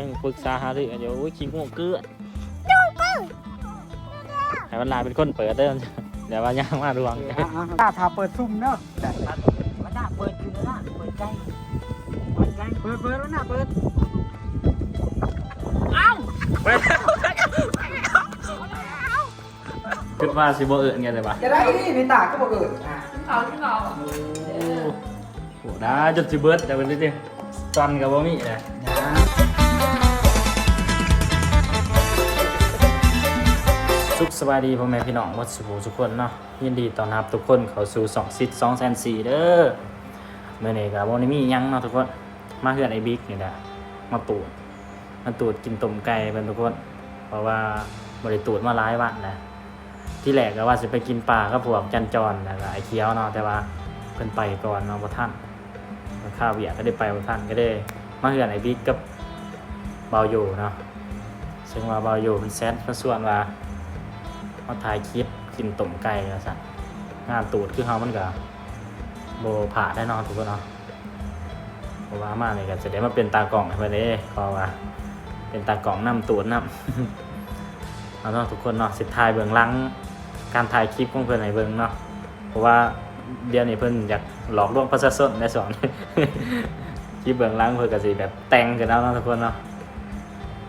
ยังปรึกษาหารือกันอยู่อุ้ยขี้งูเกลือนให้มันลาเป็นคนเปิดเด้อเดี๋ยวว่าย่างมาดวงถ้าถ้าเปิดซุ่มเนาะมันน่าเปิดอยู่นะเปิดใจเปิดใจเปิดเปิดแล้วนะเปิดคิดว่าสิบ่เอิ้นกันเลยปะจะได้นี่พี่ตาก็บอกเกิดอะเขาที่เราโอ้โหได้จนสิเบิดแต่เป็นนิดๆตอนกับบ่มีนะ สุขสบายดีพ่อแม่พี่น้องวัดสุภูทุกคนเนาะยินดีต้อนรับทุกคนเข้าสู่สองซิดสองแสนสี่เด้อเมื่อนี้กับวันนี้มียังเนาะทุกคนมาเฮือนไอ้บิ๊กนี่แหละมาตูดมาตูดกินต้มไก่เป็นทุกคน เพราะว่าบริตูดมาหลายวันนะที่แรกก็ว่าจะไปกินปลาก็พวกจันจรนะไอ้เคี้ยวเนาะแต่ว่าเพิ่นไปก่อนเนาะบ่ท่านข้าวเบียก็ได้ไปบ่ท่านก็ได้มาเฮือนไอ้บิ๊กกับเบาอยู่เนาะซึ่งว่าเบาอยู่มันแซดมาส่วนว่า มาถ่ายคลิปกินต้มไก่แล้วสัตว์งานตูดคือเขามันก็โบผ่าได้นอนถูกปะเนาะเพราะว่ามาเนี่ยก็จะได้มาเป็นตากล่องให้เพื่อนเด้เพราะว่า เป็นตากล่องนํตูดนํเอาเนาะทุกคนเนาะสิถ่ายเบื้องหลัง การถ่ายคลิปของเพื่อนให้เบิ่งเนาะเพราะว่าเดี๋ยวนี้เพิ่นอยากหลอกลวงประชาชนได้สอนคลิปเบื้องหลังเพิ่นก็สิแบบแต่งกันแล้วเนาะทุกคนเนาะ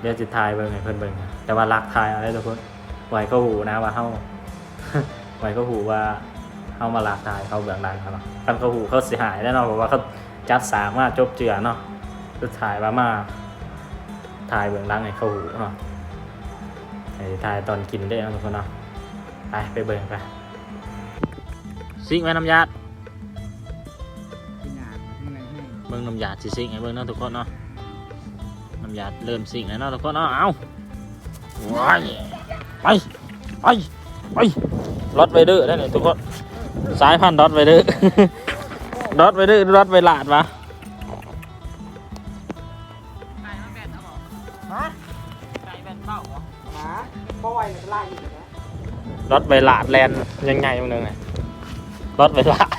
เดี๋ยวสิถ่ายเบิ่งให้เพิ่นเบิ่งแต่ว่ารักถ่ายอาได้ทุกคน ไหวก็หูนะว่าเขาไหวก็หูว่าเขามาหลากทายเขาเบื้องหลังเขาเนาะคันเขาหูเขาเสียหายแน่นอนเพราะว่าเขาจัดสามมาจบเจือเนาะสุดท้ายว่ามาถ่ายเบื้องหลังให้เขาหูเนาะไอ้ถ่ายตอนกินได้เนาะทุกคนเนาะไปไปเบิ่งไปซิงไว้น้ำยาดเบิ่งน้ำยาดสิซิงให้เบิ่งเนาะทุกคนเนาะน้ำยาดเริ่มซิงแล้วเนาะทุกคนเนาะเอ้าว้าย ไป ไป ไปรถไวเดอร์ได้เลยทุกคนสายพันธุ์รถไวเดอร์รถไวเดอร์รถไวลาดมาไก่มาแบนเอาบอกฮะไก่แบนเบ้าเหรอหาบ่ไหวเลยไล่อีกนะรถไวลาดแลนด์ยังไงมึงนึงไงรถไวลาด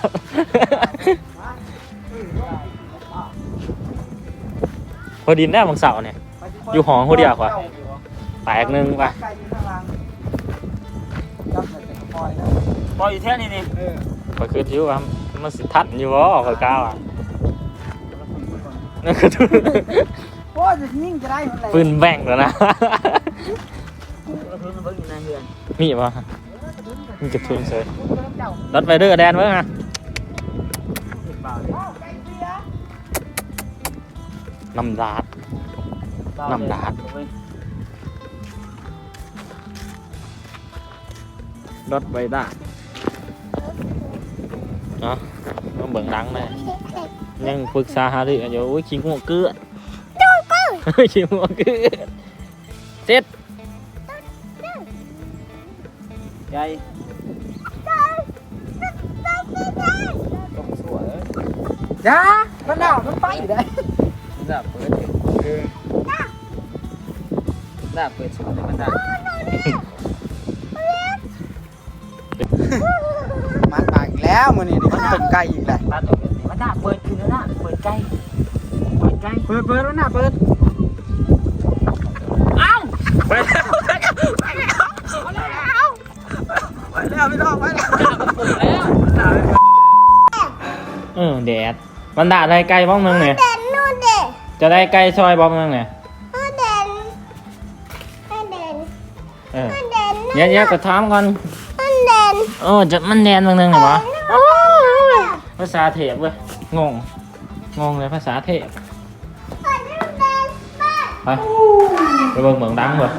พอดินได้บางเสาเนี่ย อยู่หอคนเดียวกว่า แตกหนึ่งไปไก่อยู่ข้างล่างจับเลยเป็นปล่อยนะพออยู่แท่นี้นี่เออก็คือที่ว่ามันสิทัดอยู่วะขอก้าวอะนั่นคือทุโอ้ยจะยิ่งจะได้มันเลยปืนแบ่งแล้วนะเราเพิ่งเพิ่งอยู่ในเรือนมีป่ะมีกระทุนเฉยรถไฟเดอร์แดนเว้ยฮะสิบบาทน้ำดาดน้ำดาด รถไฟดาดเนาะต้องเบิ่งดังเลยยังปรึกษาหารือกันอยู่อุ้ยขี้งูเกลือนขี้งูเกลือนเจ็ดใหญ่ต้องสวยจ้ามันหนาวมันไปได้ดาบเปิดดาบเปิดสุดเลยมันดาบ มันปากอีกแล้วมื้อนี้นี่มันต้มไก่อีกแล้วปลาตัวนี้มันดาบเปิดอยู่นะเปิดใจเปิดใจเปิดเปิดแล้วนะเปิดไปแล้วไปแล้วพี่น้องไปแล้วแล้วเออแดดมันด่าได้ไกลบ้องนึงเนี่ยเด่นนู่นเด่นจะได้ไกลซอยบ้องนึงเนี่ยเด่นเด่นเออเด่นเนี้ยเนี้ยกระทำกันเด่น เออจะมันแนนบ้องนึงเหรอวะภาษาเทพเว้ยงง งงเลยภาษาเทพไปไปเบิ่งเมืองดังเว้ย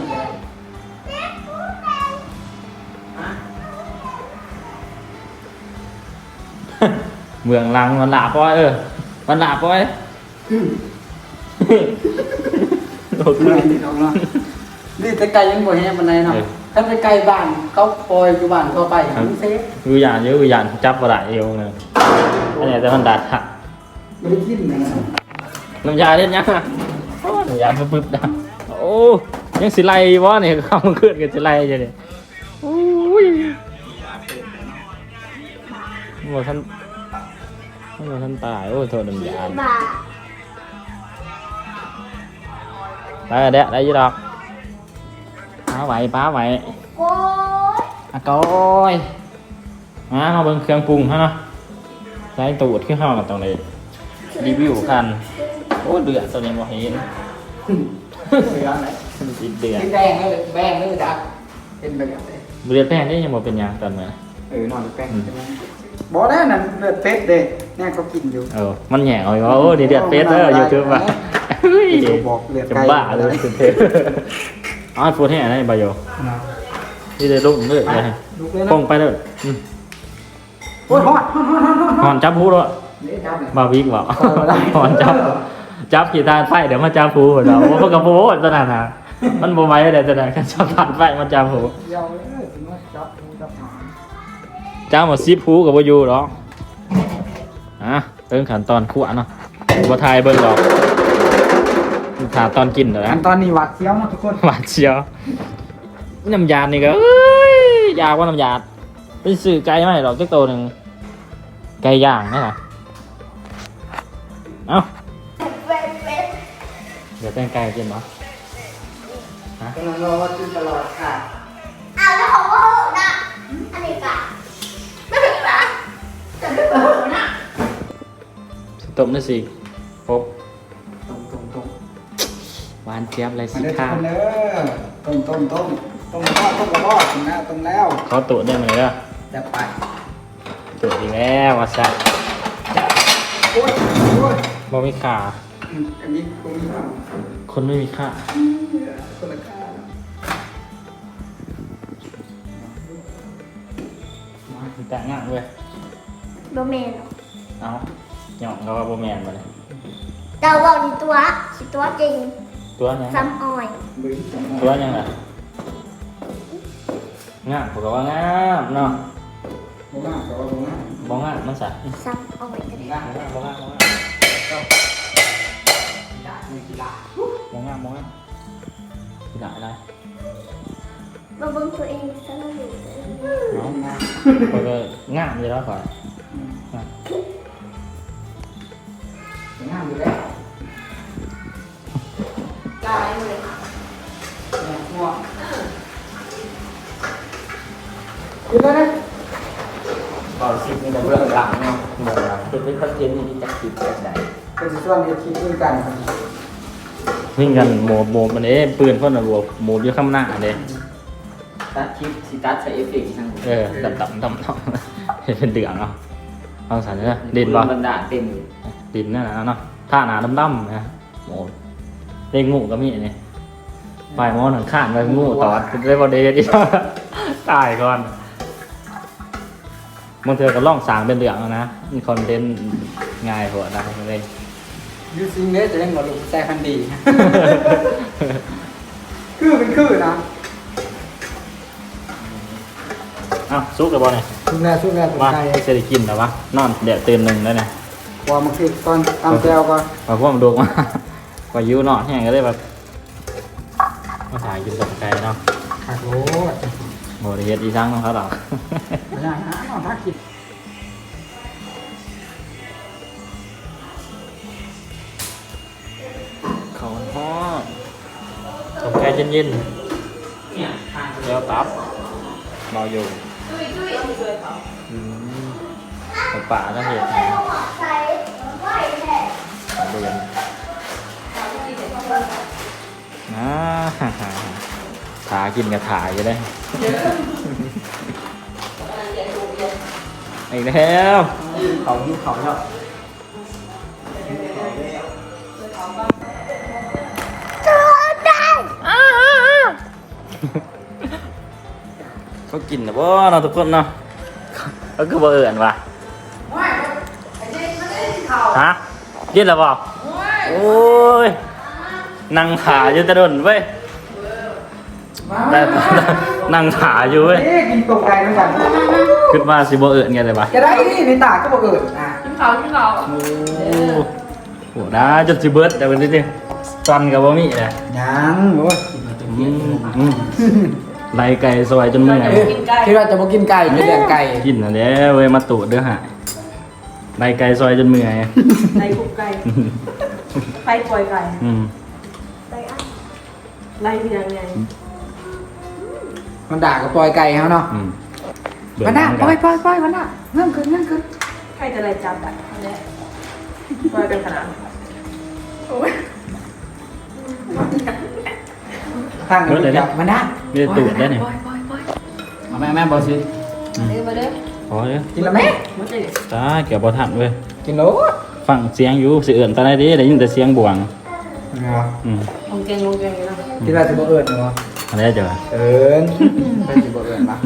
เมืองลังมันหลาปอยเออ มันหลาปอยโอ้โหนี่น้องเนาะนี่แต่ไก่ยังบ่แห้งปานใดเนาะ ถ้าไปไก่บ้านเขาปล่อยอยู่บ้านทั่วไปมันเซฟกูยานเยอะกูยานจับกระดาษเอวนึงอันนี้แต่มันดัดหักไม่ได้กินนะน้ำยาเล่นยังอะโอ้น้ำยาปึ๊บๆนะโอ้ยังสิไลวะเนี่ยเข้ามาขึ้นกันสิไลจะเนี่ยโอ้ยหมดท่านหมดท่านตายโอ้โทษน้ำยาบ่าได้เด้อได้อยี่ดอก ป้าไหวป้าไหวโอ้ยอะก้อยมามาเบิ่งเครื่องปรุงฮะเนาะใช้ตูดขึ้นห้องกันตรงนี้รีวิวกัน โอ้เดือดตัวนี้บ่เห็นเหลืองไหนติดเดือดแดงเลยแบงเลยจ้ะเป็นแบบนี้เดือดแป้งนี่ยังบ่เป็นหยังตอนมื้อเออนอนแป้งใช่ไหมบอกได้นั่นเลือดเป็ดเด้แน่เขากินอยู่เออมันแหย่เอาอีกว่าโอ้ดีเดือดเป็ดเด้อยูทูบว่ะเฮ้ยบอกเลือดจะไก่บ้าเลยสุดเทพ อ๋อพูดให้อะไรบายโยนะนี่เลยลุกเลยเลยลุกเลยนะปงไปเลยอืมโอ้ยฮอดฮอดฮอดฮอดฮอดหอนจับผู้ด้วยนี่ครับเนี่ยบาวิกบอกเออได้หอนจับ จับกีตาร์ไฟเดี๋ยวมาจับผู้เราว่าพวกกระโปงตอนนั้นนะมันโบไหมเลยตอนนั้นกันจับผ่านไฟมาจับผู้เดี๋ยวเลยถึงว่าจับมือจับหางจ้าหมดซิปผู้กับโบอยูหรอกอะเริ่มขั้นตอนขั่วเนาะบัทายเบิ้งหรอก ถาตอนกินเหรออันตอนนี้หวาดเสียวนะทุกคนหวานเชียวน้ำยาดนี่ก็เอ้ยยากกว่าน้ำยาดไปซื้อไก่มาให้หรอกจักตัวหนึ่งไก่ย่างนี่นะเอ้าเป็นเป็นเดี๋ยวแต่งไก่กินเนาะกำลังรอว่ากินตลอดค่ะอ้าวแล้วของพ่อนะอันนี้กะไม่ถึงนะจะไม่เปิดนะต้มได้สิครบานเจี๊ยบเลยมาสิเด้อทุกคะคนเด้อต้มต้มต้มต้มกระบอกต้มกระบอกถึงแล้วต้มแล้วเขาตุได้ไหมล่ะจะไปตุดีกแล้วว่าซะโอ้ยโอ้ยบ่มีขาอืมอันนี้กูมีข้าวคนไม่มีค่าคนละข้าวแต่งงานเว้ยโดเมนเอาหยองก็ว่าโบแมนมาเลยเราบอกนี่ตัวสิตัวจริง ตัวยังซ้ำออยบึ้งสองตัวยังไงงามผมก็ว่างามเนาะโบราณกับว่าโบราณบ่งามมันสะซ้ำออยกันเลยงานบ่งามบ่งามบ่งามมีกีฬาบ่งามบ่งามที่ไหนได้มาเบิ่งตัวเองซะหน่อยเนาะงานข้อยก็งามอยู่แล้วก่อน กินแล้วนะบ่สิบนี่ก็เรื่องหลังเนาะเรื่องหลังคือเป็นคอนเทนต์ที่จะคิดแบบไหนเป็นส่วนที่คิดด้วยกันวิ่งกันโหมดโหมดมันเอ้ปืนพ่นน่ะบวกโหมดอยู่ข้างหน้าเด้ตัดคลิปสิตัดใส่เอฟเฟกต์ทั้งหมดเออดำดำดำดำเห็นเป็นเดืองเนาะเอาสันเด้อดินบ่บรรดาเต็มเลยดินนั่นนะเนาะท่าหนาดำดำๆนะโหมดเล่งงูก็มีอันนี่ไปมอนข้างๆไปงูตอดเลยบ่ได้ดิตายก่อน บางเทือก็ล่องสางเป็นเดืองเอานะมีคอนเทนต์ง่ายหัวได้เลยยูซิงเนสจะเล่นบอลลูนแซ่คันดี คือเป็นคือนะอ้าวซุกเลยบ่เนี่ยชุดแรกชุดแรกผมมาใจให้เสได็กินแต่ว่านอนเดี๋ยวตื่นหนึ่งแล้วเนี่ยว่ามันคือตอนตามแจวก็พอพวกมันดูมาพอยิ้วนอนแห้งก็เลยแบบมาถ่ายกินกับไก่เนาะขาดโลดโหได้เฮ็ดอีช่างของเขาหรอกไม่ได้นะ นอนทักกินเขาฮอดกับไก่เย็นๆเดี๋ยวตับรออยู่อืมกับป่าก็เห็นใส่ใส่ไว้แท้เดือนอ่าถากินกับถาอยู่เลย อีกแล้วเขาที่เขาเนาะเขากินนะบ่เนาะทุกคนเนาะเขาคือบ่เอื่นว่ะฮะกินแล้วบ่โอ้ยนั่งขาอยู่แตะดนเว้ยมาแต่ นั่งขาอยู่เว้ยเอ๊ะกินตกไก่เหมือนกัน คิดว่าสิบ่เอื่นกันเลยว่ะจะได้นี่ในตาก็บอกเกิดอะขึ้นเขาขึ้นเขาโอ้โหนะจนสิเบิดแต่วันนี้ดิจันกับบ่มีเลยยังโอ้ยอืมอืมไล่ไก่ซอยจนเมื่อยคิดว่าจะมากินไก่จะเลี้ยงไก่กินอันเนี้ยเว้ยมาตูดเด้อฮะไล่ไก่ซอยจนเมื่อยในคุกไก่ไฟปล่อยไก่อืมใส่อันไล่เรียงไง มันด่ากับปล่อยไก่เขาเนาะอืมมันด่าปล่อยปล่อยปล่อยมันด่าเงื่อนขึ้นเงื่อนขึ้นใครจะไล่จับอะเนี่ยปล่อยกันขนาดโอ้ยข้างกันไปจับมันด่าไม่ได้ตูดได้เนี่ยปล่อยปล่อยปล่อยมาแม่แม่บอซื้อเด้อมาเด้อพอเลยกินแล้วไหมมาเด้อตาเกี่ยวบอทันเว้ยกินแล้วฟังเสียงอยู่สิเอื่นตาได้ดิได้ยินแต่เสียงบวง อืมลงเกงลงเกงอยู่นะกินอะไรจะบ่เอิญเนาะ อะไรเจอเอิญไปจะบ่เอิญปะ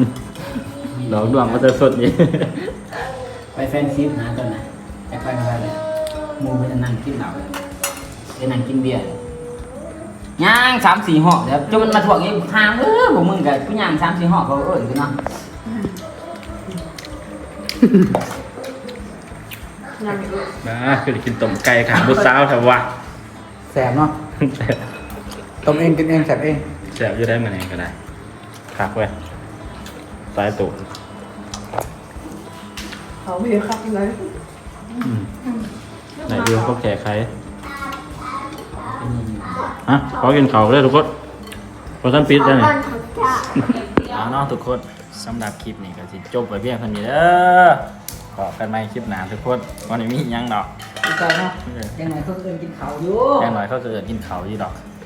ดอกดวงมันจะสดนี่ไปแฟนซิปนะตอนนั้นไปไปไปเลยหมูมันจะนั่งกินเหล้าจะนั่งกินเบียร์ย่างสามสี่ห่อเดี๋ยวจนมันมาถ่วงเองทางเออพวกมึงกับกูย่างสามสี่ห่อเขาเอิญกูเนาะยังอยู่นะคือได้กินต้มไก่ขางบุษาวแถววะแสบเนาะต้มเองกินเองแสบเอง แสบอยู่ได้มาเองก็ได้คักเว้ยสายตูดเขาไม่ครับเลยอืมไหนดูพวกแขกใครฮะขอกินเขาเลยทุกคนพอท่านปิดได้ตเนี่ยอนเขาจะเอาเนาะทุกคนสำหรับคลิปนี้ก็สิจบไปเพียงเท่านี้เด้อขอกันใหม่คลิปหน้าทุกคนวันนี้มีหยังดอกกินใจเนาะเออยังไงเขาเอิญกินเขาอยู่แน่หน่อยเขาจะเกิดกินเขาวอยู่ดอกเอา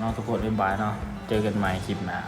เนาะทุกคนบ๊ายบายเนาะเจอกันใหม่คลิปหน้า